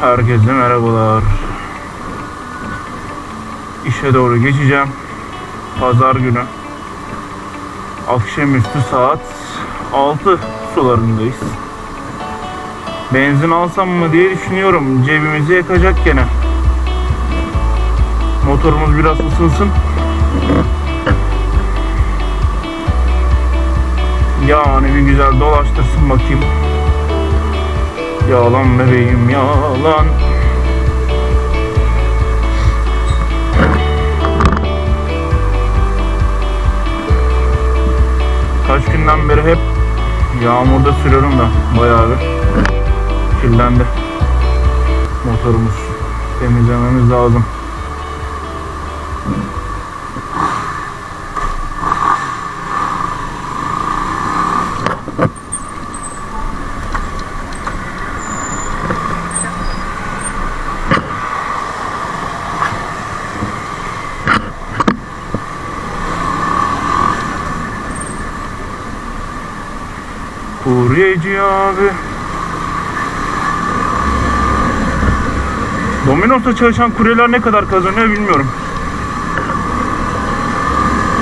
Herkese merhabalar. İşe doğru geçeceğim. Pazar günü. Akşamüstü saat 6 sularındayız. Benzin alsam mı diye düşünüyorum. Cebimizi yakacak gene. Motorumuz biraz ısınsın. Yani bir güzel dolaştırsın bakayım. Yalan bebeğim yalan. Kaç günden beri hep yağmurda sürüyorum da bayağı bir kirlendi. Motorumuz temizlememiz lazım. Abi. Domino's'ta çalışan kuryeler ne kadar kazanıyor bilmiyorum.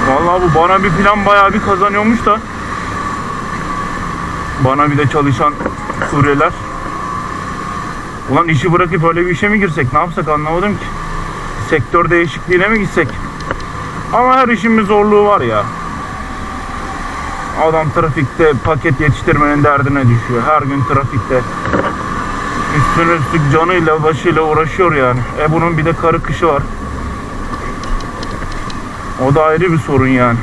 Vallahi bu bana bir plan bayağı bir kazanıyormuş da. Bana bir de çalışan kuryeler. Ulan işi bırakıp öyle bir işe mi girsek ne yapsak anlamadım ki. Sektör değişikliğine mi gitsek? Ama her işin bir zorluğu var ya. Adam trafikte paket yetiştirmenin derdine düşüyor. Her gün trafikte. Üstüne üstlük canıyla başıyla uğraşıyor yani. E bunun bir de karı kışı var. O da ayrı bir sorun yani.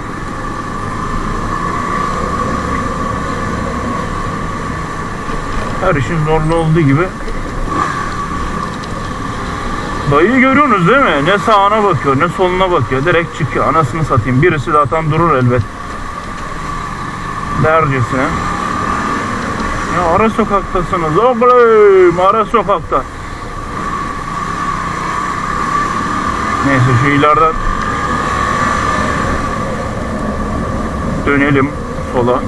Her işin zorlu olduğu gibi. Dayıyı görüyorsunuz değil mi? Ne sağına bakıyor ne soluna bakıyor. Direkt çıkıyor. Anasını satayım. Birisi zaten durur elbet dercesine. Ya ara sokaktasınız oğlum ara sokakta. Neyse şu ileriden dönelim sola.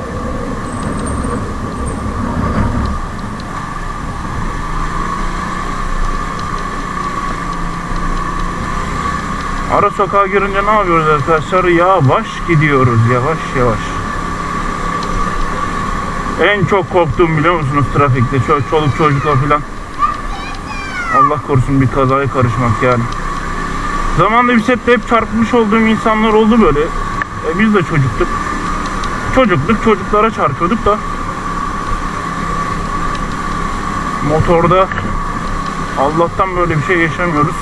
Ara sokağa girince ne yapıyoruz arkadaşlar? Yavaş gidiyoruz yavaş yavaş. En çok korktuğum biliyor musunuz trafikte? Şöyle çoluk çocukla falan. Allah korusun bir kazaya karışmak yani. Zamanında bisette hep çarpmış olduğum insanlar oldu böyle. E biz de çocuktuk. Çocukluk çocuklara çarpıyorduk da. Motorda Allah'tan böyle bir şey yaşamıyoruz.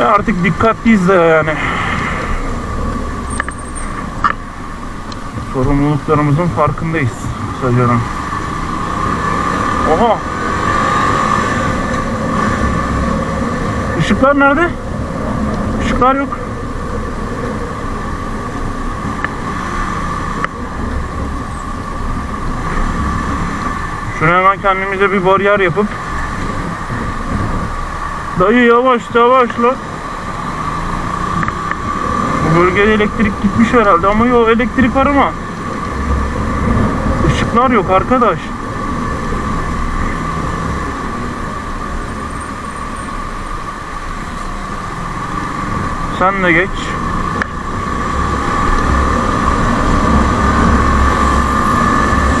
Ya artık dikkatliyiz de yani. Sorumluluklarımızın farkındayız kısaca. Oha! Işıklar nerede? Işıklar yok. Şunu hemen kendimize bir bariyer yapıp Dayı yavaş yavaşla. Bu bölgede elektrik gitmiş herhalde ama yok elektrik var ama ışıklar yok arkadaş. Sen de geç.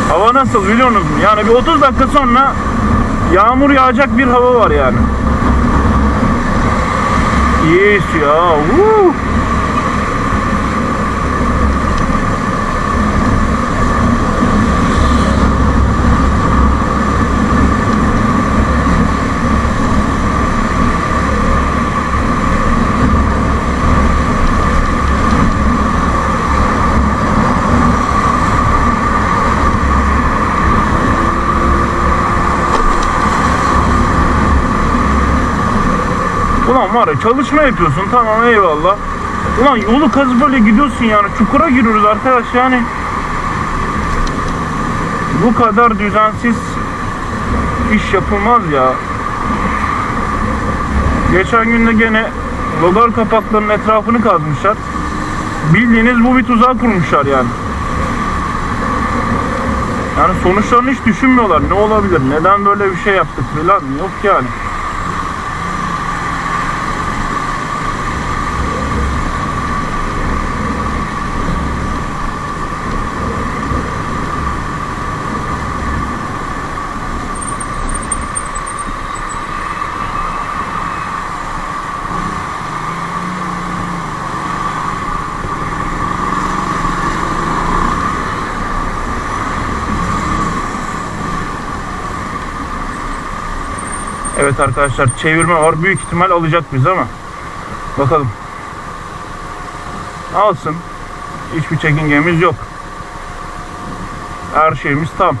Hava nasıl biliyor musun? Yani bir 30 dakika sonra yağmur yağacak bir hava var yani. Yes ya. Woo. Ulan var ya çalışma yapıyorsun tamam eyvallah. Ulan yolu kazıp böyle gidiyorsun yani çukura giriyoruz arkadaş yani. Bu kadar düzensiz iş yapılmaz ya. Geçen gün de gene logar kapaklarının etrafını kazmışlar. Bildiğiniz bu bir tuzak kurmuşlar yani. Yani sonuçlarını hiç düşünmüyorlar. Ne olabilir? Neden böyle bir şey yaptık falan. Yok yani. Evet arkadaşlar çevirme var. Büyük ihtimal alacak biz ama. Bakalım. Alsın. Hiçbir çekingemiz yok. Her şeyimiz tam.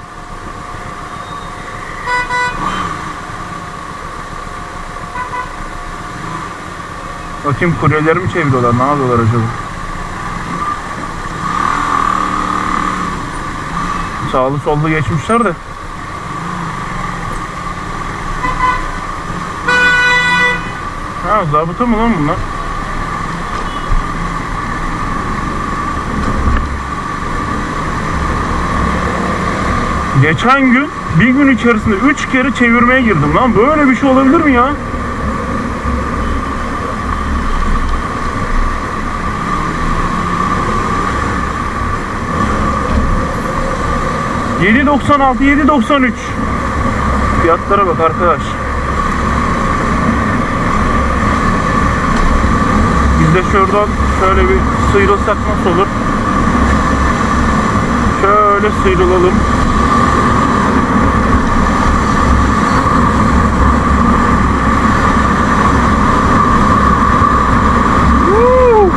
Bakayım kuryeleri mi çeviriyorlar? Ne yapıyorlar acaba? Sağlı sollu geçmişler de. Ha zabıta mı lan bunlar? Geçen gün bir gün içerisinde 3 kere çevirmeye girdim lan. Böyle bir şey olabilir mi ya? ...7.96, 7.93 Fiyatlara bak arkadaş. De şuradan şöyle bir sıyrılsak nasıl olur? Şöyle sıyrılalım. Woo!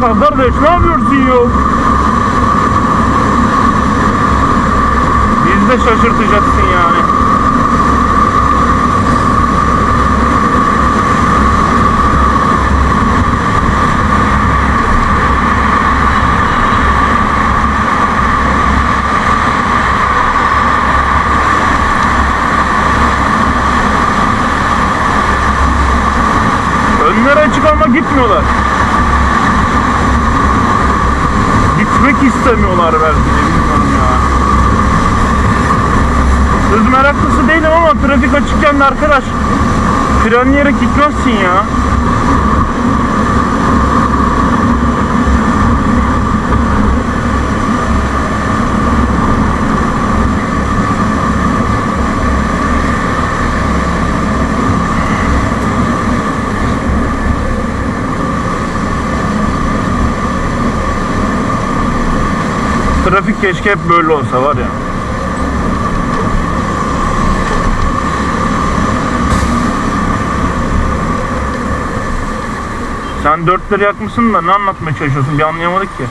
Kal kardeş ne yapıyorsun ya? Biz de şaşırtacaksın yani. Önlere açık ama gitmiyorlar. Gitmek istemiyorlar belki de bilmiyorum ya. Hız meraklısı değilim ama trafik açıkken de arkadaş frenleyerek gitmezsin ya. Trafik keşke hep böyle olsa var ya. Sen dörtleri yakmışsın da ne anlatmaya çalışıyorsun bir anlayamadık ki.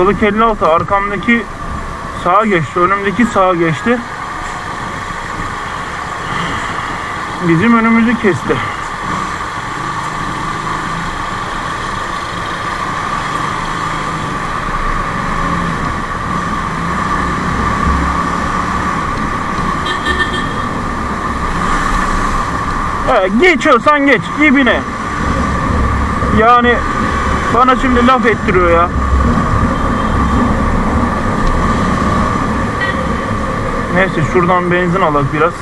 Ortalık 56 arkamdaki sağa geçti önümdeki sağa geçti bizim önümüzü kesti geçiyorsan geç ibine. Yani bana şimdi laf ettiriyor ya. Neyse şuradan benzin alak biraz.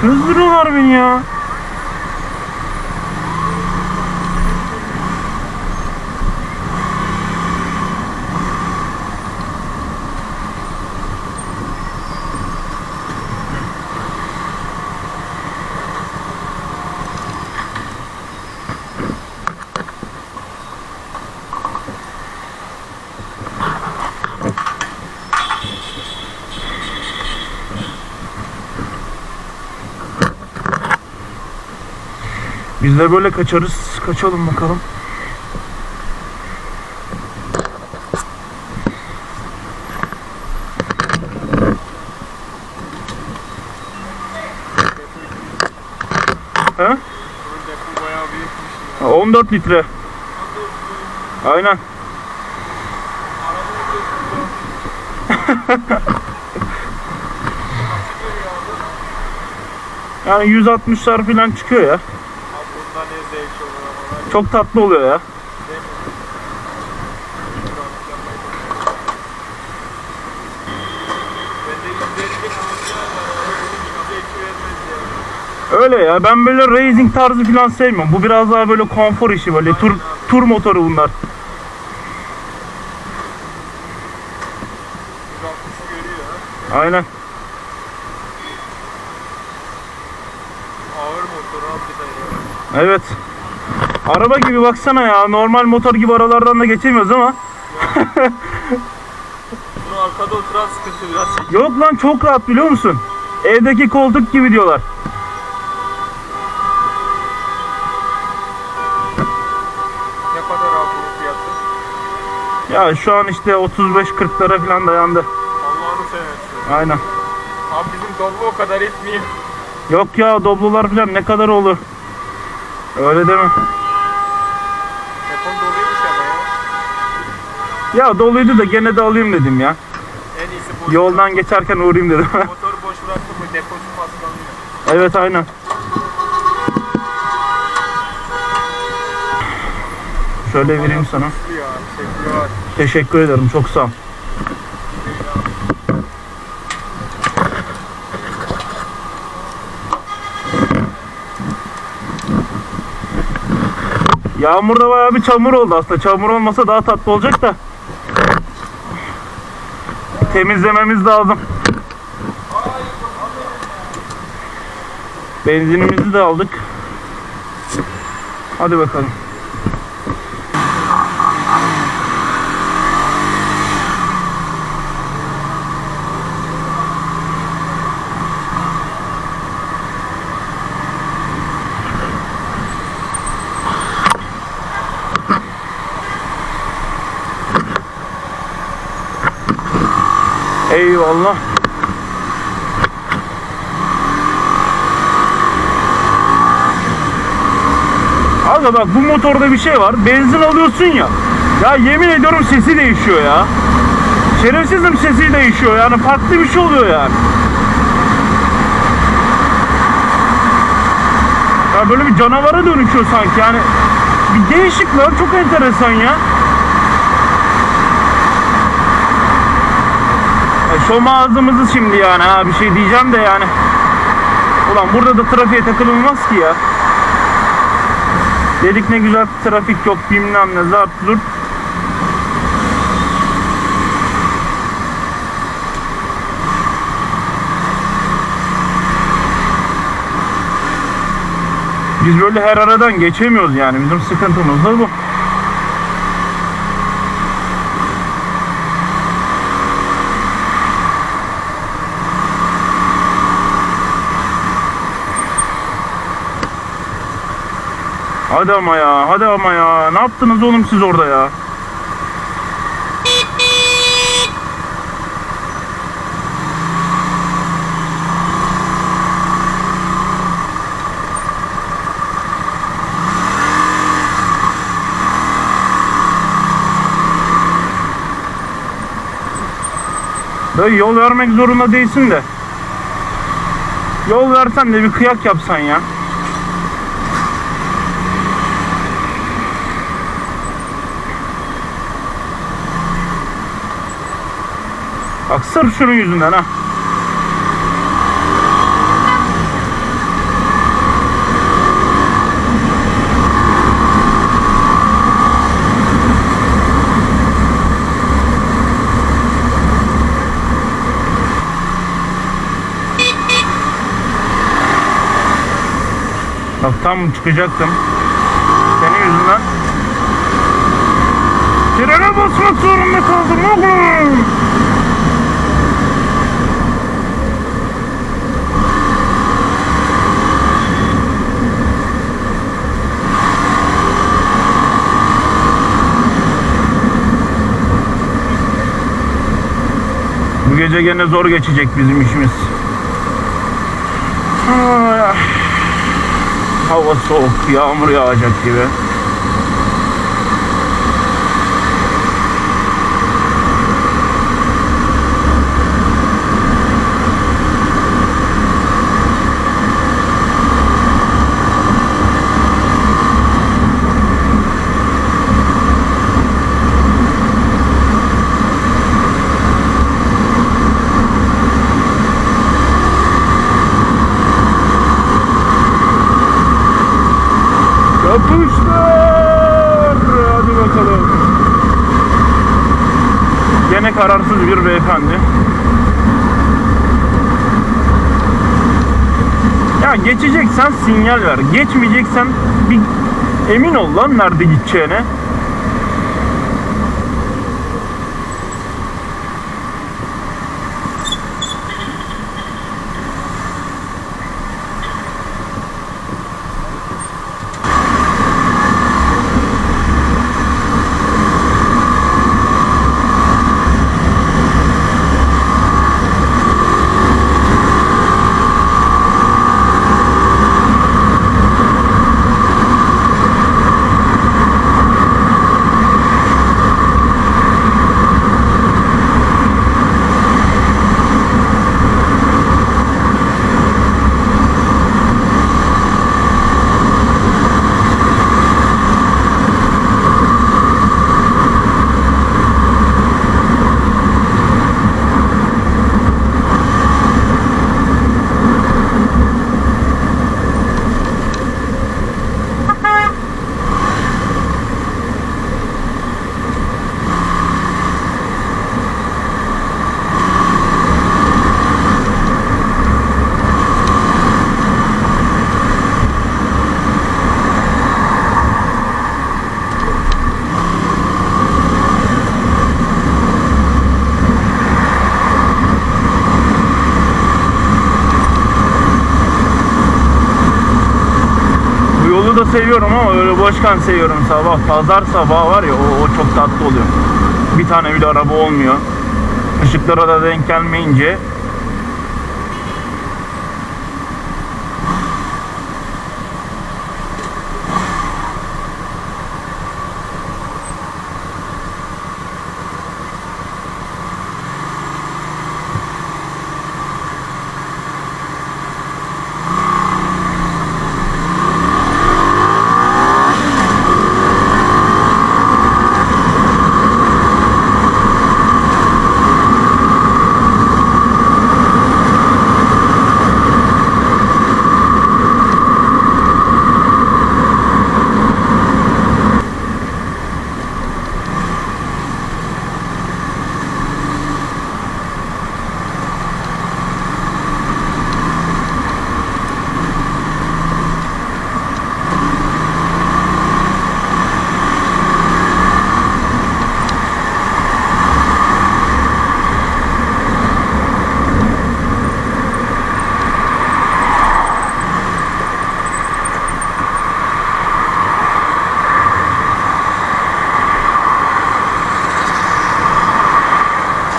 Kızdırıyorlar beni ya. Biz de böyle kaçarız. Kaçalım bakalım. He? Depo bayağı büyükmüş. Ha, 14 litre. Aynen. yani 160'lar falan çıkıyor ya. Abi bundan ne zevk olur ama ben Çok tatlı oluyor ya. Bende 150 bin alacağım var. Hiç zevk vermez ya. Öyle ya. Ben böyle racing tarzı falan sevmiyorum. Bu biraz daha böyle konfor işi böyle tur tur motoru bunlar. 160'ı görüyor ha. Aynen. Ağır motor abi. Evet. Araba gibi baksana ya. Normal motor gibi aralardan da geçemiyoruz ama. Bunu arkada oturan sıkıntı biraz. Yok lan çok rahat biliyor musun? Evdeki koltuk gibi diyorlar. Ne kadar abi bunun fiyatı? Ya şu an işte 35-40'lara falan dayandı. Allah'ını seversin. Aynen. Abi bizim Doblo o kadar etmiyor. Yok ya doblolar falan ne kadar olur? Öyle deme. Ya. Ya doluydu da gene de alayım dedim ya. En iyisi boş Yoldan geçerken uğrayayım dedim. Motoru boş bıraktın mı deposu paslanıyor. evet aynen. Şöyle vereyim sana. Seviyor. Teşekkür ederim. Çok sağ ol. Yağmurda bayağı bir çamur oldu aslında. Çamur olmasa daha tatlı olacak da. Temizlememiz lazım. Benzinimizi de aldık. Hadi bakalım. Eyvallah. Aga bak bu motorda bir şey var. Benzin alıyorsun ya. Ya yemin ediyorum sesi değişiyor ya. Şerefsizim sesi değişiyor yani farklı bir şey oluyor yani. Ya böyle bir canavara dönüşüyor sanki yani. Bir değişik lan çok enteresan ya. Şom ağzımızı şimdi yani ha bir şey diyeceğim de yani. Ulan burada da trafiğe takılınmaz ki ya. Dedik ne güzel trafik yok bilmem ne zart zurt. Biz böyle her aradan geçemiyoruz yani bizim sıkıntımız da bu. Hadi ama ya, hadi ama ya. Ne yaptınız oğlum siz orada ya? Dayı yol vermek zorunda değilsin de. Yol versen de bir kıyak yapsan ya. Bak sırf şunun yüzünden ha. Bak tam çıkacaktım. Senin yüzünden. Frene basmak zorunda kaldım oğlum. Gece gene zor geçecek bizim işimiz. Ay. Hava soğuk, yağmur yağacak gibi. Yapıştır! Hadi bakalım. Gene kararsız bir beyefendi. Ya geçeceksen sinyal ver. Geçmeyeceksen bir emin ol lan nerede gideceğine. Bu yolu da seviyorum ama öyle boşkan seviyorum sabah. Pazar sabahı var ya o, o çok tatlı oluyor. Bir tane bile araba olmuyor. Işıklara da denk gelmeyince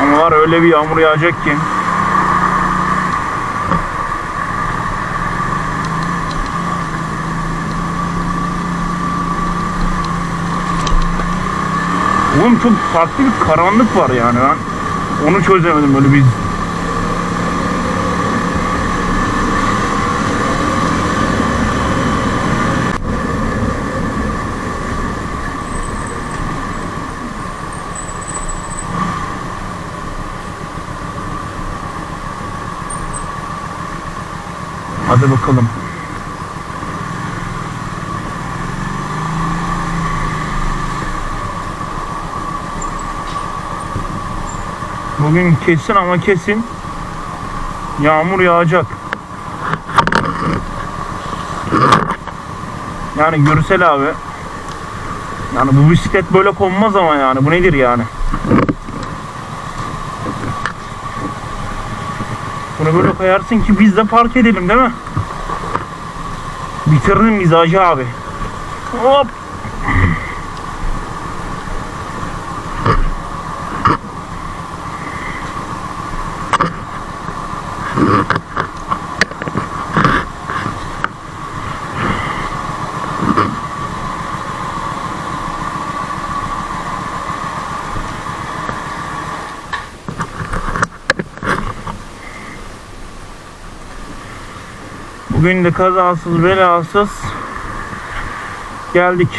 ama var öyle bir yağmur yağacak ki. Oğlum çok farklı bir karanlık var yani ben onu çözemedim böyle bir Hadi bakalım. Bugün kesin ama kesin yağmur yağacak. Yani Gürsel abi yani bu bisiklet böyle konmaz ama yani bu nedir yani? Bunu böyle koyarsın ki biz de park edelim değil mi? Bitirdin mizacı abi. Hop. Bugün de kazasız belasız geldik.